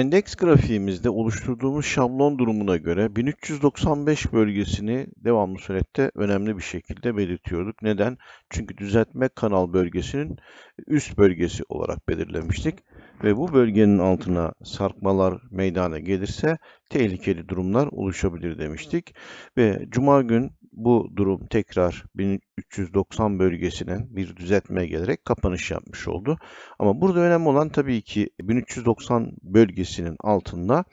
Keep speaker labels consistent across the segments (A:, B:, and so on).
A: Endeks grafiğimizde oluşturduğumuz şablon durumuna göre 1395 bölgesini devamlı surette önemli bir şekilde belirtiyorduk. Neden? Çünkü düzeltme kanal bölgesinin üst bölgesi olarak belirlemiştik ve bu bölgenin altına sarkmalar meydana gelirse tehlikeli durumlar oluşabilir demiştik. Ve cuma gün bu durum tekrar 1390 bölgesine bir düzeltme gelerek kapanış yapmış oldu. Ama burada önemli olan tabii ki 1390 bölgesinin altında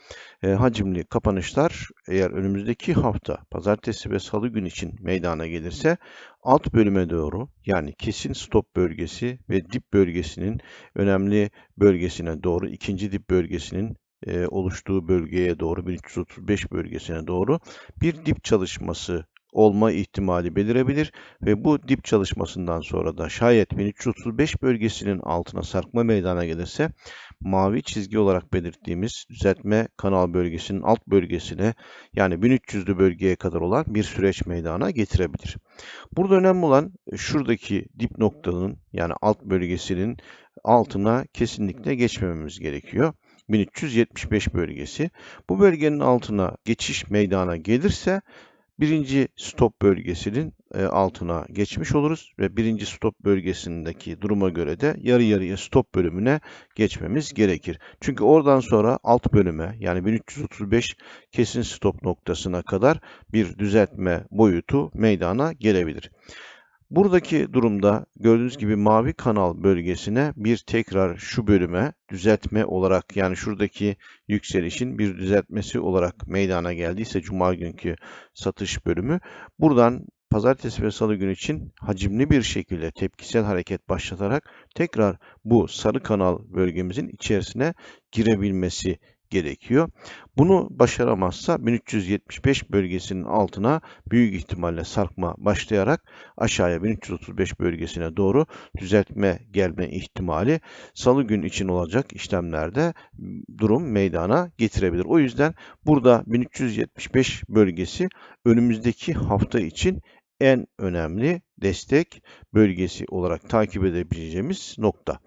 A: e, hacimli kapanışlar eğer önümüzdeki hafta pazartesi ve salı gün için meydana gelirse alt bölüme doğru yani kesin stop bölgesi ve dip bölgesinin önemli bölgesine doğru ikinci dip bölgesinin e, oluştuğu bölgeye doğru 1335 bölgesine doğru bir dip çalışması olma ihtimali belirebilir ve bu dip çalışmasından sonra da şayet 1335 bölgesinin altına sarkma meydana gelirse mavi çizgi olarak belirttiğimiz düzeltme kanal bölgesinin alt bölgesine yani 1300'lü bölgeye kadar olan bir süreç meydana getirebilir. Burada önemli olan şuradaki dip noktanın yani alt bölgesinin altına kesinlikle geçmememiz gerekiyor. 1375 bölgesi. Bu bölgenin altına geçiş meydana gelirse birinci stop bölgesinin e, altına geçmiş oluruz ve birinci stop bölgesindeki duruma göre de yarı yarıya stop bölümüne geçmemiz gerekir. Çünkü oradan sonra alt bölüme yani 1335 kesin stop noktasına kadar bir düzeltme boyutu meydana gelebilir. Buradaki durumda gördüğünüz gibi mavi kanal bölgesine bir tekrar şu bölüme düzeltme olarak yani şuradaki yükselişin bir düzeltmesi olarak meydana geldiyse cuma günkü satış bölümü buradan pazartesi ve salı günü için hacimli bir şekilde tepkisel hareket başlatarak tekrar bu sarı kanal bölgemizin içerisine girebilmesi gerekiyor. Bunu başaramazsa 1375 bölgesinin altına büyük ihtimalle sarkma başlayarak aşağıya 1335 bölgesine doğru düzeltme gelme ihtimali salı gün için olacak işlemlerde durum meydana getirebilir. O yüzden burada 1375 bölgesi önümüzdeki hafta için en önemli destek bölgesi olarak takip edebileceğimiz nokta.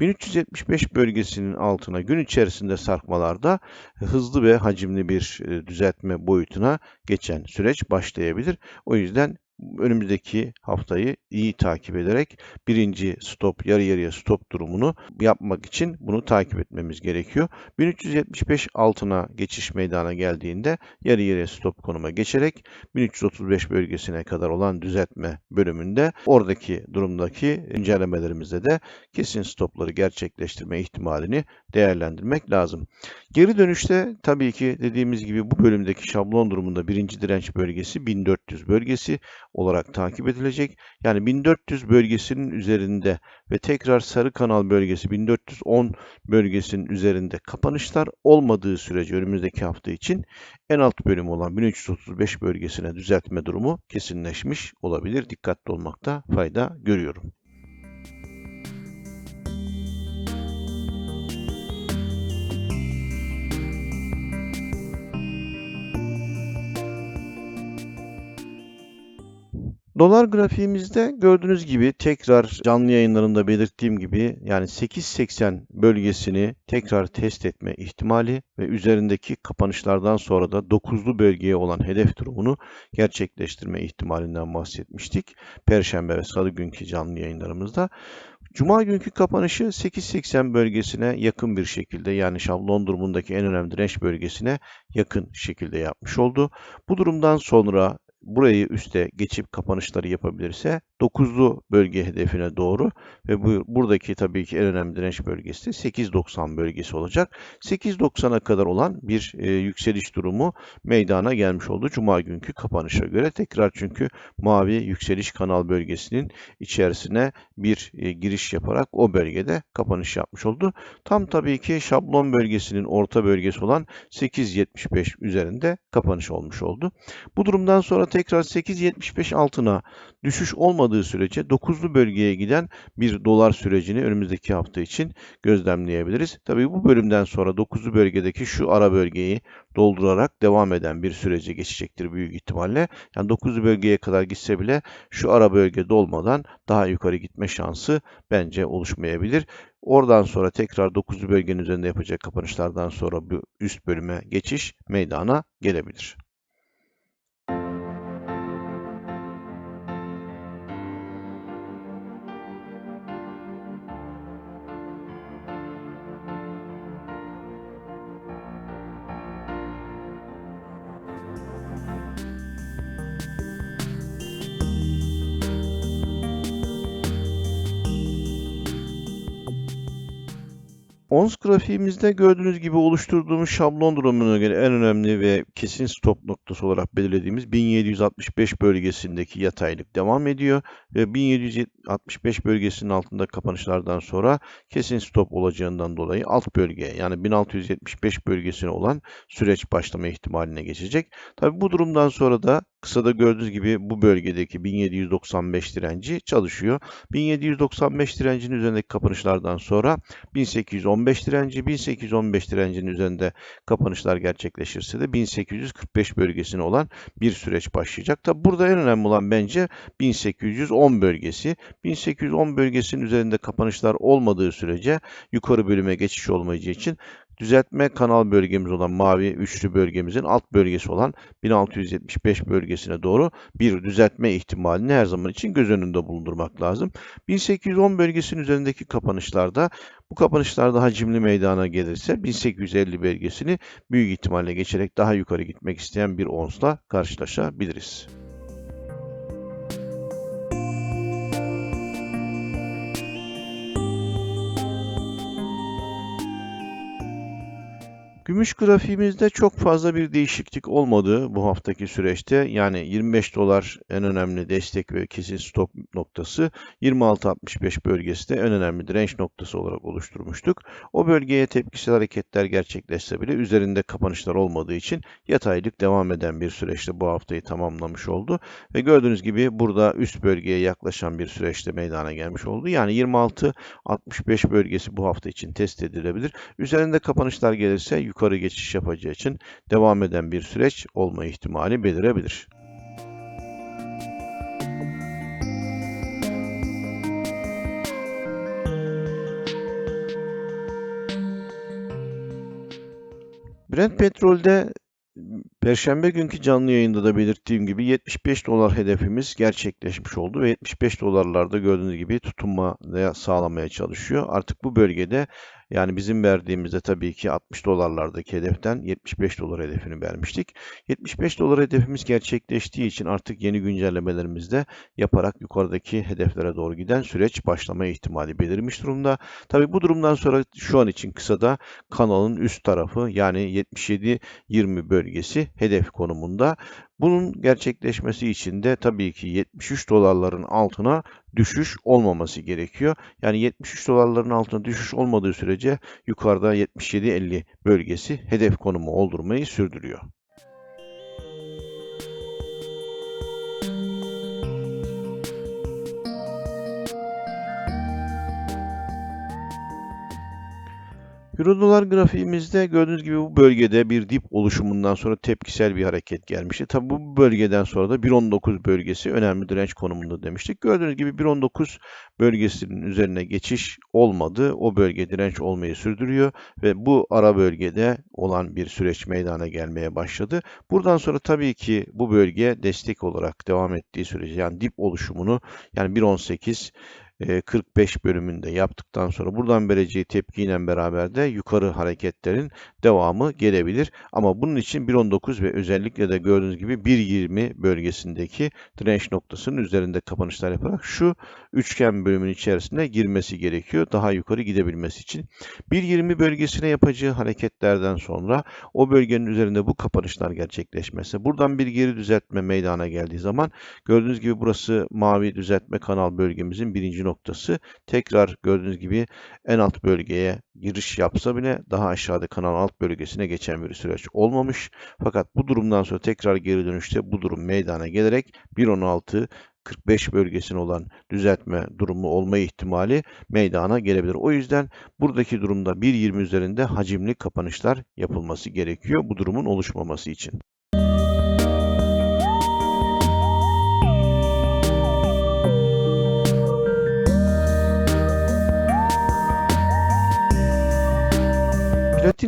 A: 1375 bölgesinin altına gün içerisinde sarkmalarda hızlı ve hacimli bir e, düzeltme boyutuna geçen süreç başlayabilir. O yüzden önümüzdeki haftayı iyi takip ederek birinci stop, yarı yarıya stop durumunu yapmak için bunu takip etmemiz gerekiyor. 1375 altına geçiş meydana geldiğinde yarı yarıya stop konuma geçerek 1335 bölgesine kadar olan düzeltme bölümünde oradaki durumdaki incelemelerimizde de kesin stopları gerçekleştirme ihtimalini değerlendirmek lazım. Geri dönüşte tabii ki dediğimiz gibi bu bölümdeki şablon durumunda birinci direnç bölgesi 1400 bölgesi olarak takip edilecek. Yani 1400 bölgesinin üzerinde ve tekrar sarı kanal bölgesi 1410 bölgesinin üzerinde kapanışlar olmadığı sürece önümüzdeki hafta için en alt bölüm olan 1335 bölgesine düzeltme durumu kesinleşmiş olabilir. Dikkatli olmakta fayda görüyorum. Dolar grafiğimizde gördüğünüz gibi tekrar canlı yayınlarında belirttiğim gibi yani 8.80 bölgesini tekrar test etme ihtimali ve üzerindeki kapanışlardan sonra da 9'lu bölgeye olan hedef durumunu gerçekleştirme ihtimalinden bahsetmiştik. Perşembe ve salı günkü canlı yayınlarımızda. Cuma günkü kapanışı 8.80 bölgesine yakın bir şekilde yani şablon durumundaki en önemli direnç bölgesine yakın şekilde yapmış oldu. Bu durumdan sonra burayı üste geçip kapanışları yapabilirse 9'lu bölge hedefine doğru ve bu, buradaki tabii ki en önemli direnç bölgesi de 8.90 bölgesi olacak. 8.90'a kadar olan bir e, yükseliş durumu meydana gelmiş oldu Cuma günkü kapanışa göre. Tekrar çünkü mavi yükseliş kanal bölgesinin içerisine bir e, giriş yaparak o bölgede kapanış yapmış oldu. Tam tabii ki şablon bölgesinin orta bölgesi olan 8.75 üzerinde kapanış olmuş oldu. Bu durumdan sonra tekrar 8.75 altına düşüş olmadığı sürece 9'lu bölgeye giden bir dolar sürecini önümüzdeki hafta için gözlemleyebiliriz. Tabii bu bölümden sonra 9'lu bölgedeki şu ara bölgeyi doldurarak devam eden bir sürece geçecektir büyük ihtimalle. Yani 9'lu bölgeye kadar gitse bile şu ara bölge dolmadan daha yukarı gitme şansı bence oluşmayabilir. Oradan sonra tekrar 9'lu bölgenin üzerinde yapacak kapanışlardan sonra bu üst bölüme geçiş meydana gelebilir. 11 grafiğimizde gördüğünüz gibi oluşturduğumuz şablon durumuna göre en önemli ve kesin stop noktası olarak belirlediğimiz 1765 bölgesindeki yataylık devam ediyor ve 1765 bölgesinin altında kapanışlardan sonra kesin stop olacağından dolayı alt bölgeye yani 1675 bölgesine olan süreç başlama ihtimaline geçecek. Tabi bu durumdan sonra da Kısada gördüğünüz gibi bu bölgedeki 1795 direnci çalışıyor. 1795 direncinin üzerindeki kapanışlardan sonra 1815 direnci, 1815 direncinin üzerinde kapanışlar gerçekleşirse de 1845 bölgesine olan bir süreç başlayacak. Tabi burada en önemli olan bence 1810 bölgesi. 1810 bölgesinin üzerinde kapanışlar olmadığı sürece yukarı bölüme geçiş olmayacağı için Düzeltme kanal bölgemiz olan mavi üçlü bölgemizin alt bölgesi olan 1675 bölgesine doğru bir düzeltme ihtimalini her zaman için göz önünde bulundurmak lazım. 1810 bölgesinin üzerindeki kapanışlarda bu kapanışlarda hacimli meydana gelirse 1850 bölgesini büyük ihtimalle geçerek daha yukarı gitmek isteyen bir onsla karşılaşabiliriz. Gümüş grafiğimizde çok fazla bir değişiklik olmadı bu haftaki süreçte. Yani 25 dolar en önemli destek ve kesin stop noktası. 26.65 bölgesi de en önemli direnç noktası olarak oluşturmuştuk. O bölgeye tepkisel hareketler gerçekleşse bile üzerinde kapanışlar olmadığı için yataylık devam eden bir süreçte bu haftayı tamamlamış oldu. Ve gördüğünüz gibi burada üst bölgeye yaklaşan bir süreçte meydana gelmiş oldu. Yani 26.65 bölgesi bu hafta için test edilebilir. Üzerinde kapanışlar gelirse yukarı geçiş yapacağı için devam eden bir süreç olma ihtimali belirebilir. Brent petrolde Perşembe günkü canlı yayında da belirttiğim gibi 75 dolar hedefimiz gerçekleşmiş oldu ve 75 dolarlarda gördüğünüz gibi tutunma sağlamaya çalışıyor. Artık bu bölgede yani bizim verdiğimizde tabii ki 60 dolarlardaki hedeften 75 dolar hedefini vermiştik. 75 dolar hedefimiz gerçekleştiği için artık yeni güncellemelerimizde yaparak yukarıdaki hedeflere doğru giden süreç başlama ihtimali belirmiş durumda. Tabii bu durumdan sonra şu an için kısada kanalın üst tarafı yani 77-20 bölgesi hedef konumunda. Bunun gerçekleşmesi için de tabii ki 73 dolarların altına düşüş olmaması gerekiyor. Yani 73 dolarların altına düşüş olmadığı sürece yukarıda 77-50 bölgesi hedef konumu oldurmayı sürdürüyor. Euro dolar grafiğimizde gördüğünüz gibi bu bölgede bir dip oluşumundan sonra tepkisel bir hareket gelmişti. Tabi bu bölgeden sonra da 1.19 bölgesi önemli direnç konumunda demiştik. Gördüğünüz gibi 1.19 bölgesinin üzerine geçiş olmadı. O bölge direnç olmayı sürdürüyor ve bu ara bölgede olan bir süreç meydana gelmeye başladı. Buradan sonra tabii ki bu bölge destek olarak devam ettiği sürece yani dip oluşumunu yani 1.18 45 bölümünde yaptıktan sonra buradan vereceği tepkiyle beraber de yukarı hareketlerin devamı gelebilir. Ama bunun için 1.19 ve özellikle de gördüğünüz gibi 1.20 bölgesindeki direnç noktasının üzerinde kapanışlar yaparak şu üçgen bölümün içerisine girmesi gerekiyor. Daha yukarı gidebilmesi için. 1.20 bölgesine yapacağı hareketlerden sonra o bölgenin üzerinde bu kapanışlar gerçekleşmesi. Buradan bir geri düzeltme meydana geldiği zaman gördüğünüz gibi burası mavi düzeltme kanal bölgemizin birinci noktası tekrar gördüğünüz gibi en alt bölgeye giriş yapsa bile daha aşağıda kanal alt bölgesine geçen bir süreç olmamış. Fakat bu durumdan sonra tekrar geri dönüşte bu durum meydana gelerek 1.16 45 bölgesine olan düzeltme durumu olma ihtimali meydana gelebilir. O yüzden buradaki durumda 1.20 üzerinde hacimli kapanışlar yapılması gerekiyor bu durumun oluşmaması için.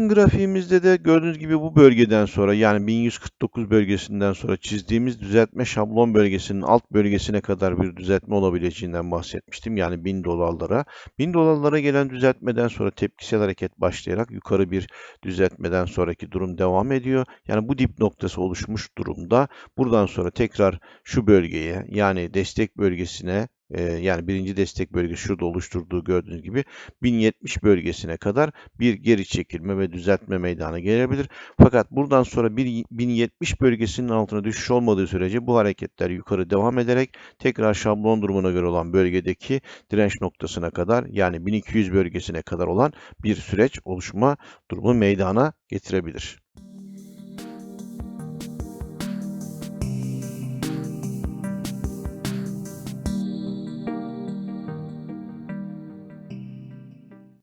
A: Platin grafiğimizde de gördüğünüz gibi bu bölgeden sonra yani 1149 bölgesinden sonra çizdiğimiz düzeltme şablon bölgesinin alt bölgesine kadar bir düzeltme olabileceğinden bahsetmiştim. Yani 1000 dolarlara. 1000 dolarlara gelen düzeltmeden sonra tepkisel hareket başlayarak yukarı bir düzeltmeden sonraki durum devam ediyor. Yani bu dip noktası oluşmuş durumda. Buradan sonra tekrar şu bölgeye yani destek bölgesine yani birinci destek bölgesi şurada oluşturduğu gördüğünüz gibi 1070 bölgesine kadar bir geri çekilme ve düzeltme meydana gelebilir. Fakat buradan sonra bir 1070 bölgesinin altına düşüş olmadığı sürece bu hareketler yukarı devam ederek tekrar şablon durumuna göre olan bölgedeki direnç noktasına kadar yani 1200 bölgesine kadar olan bir süreç oluşma durumu meydana getirebilir.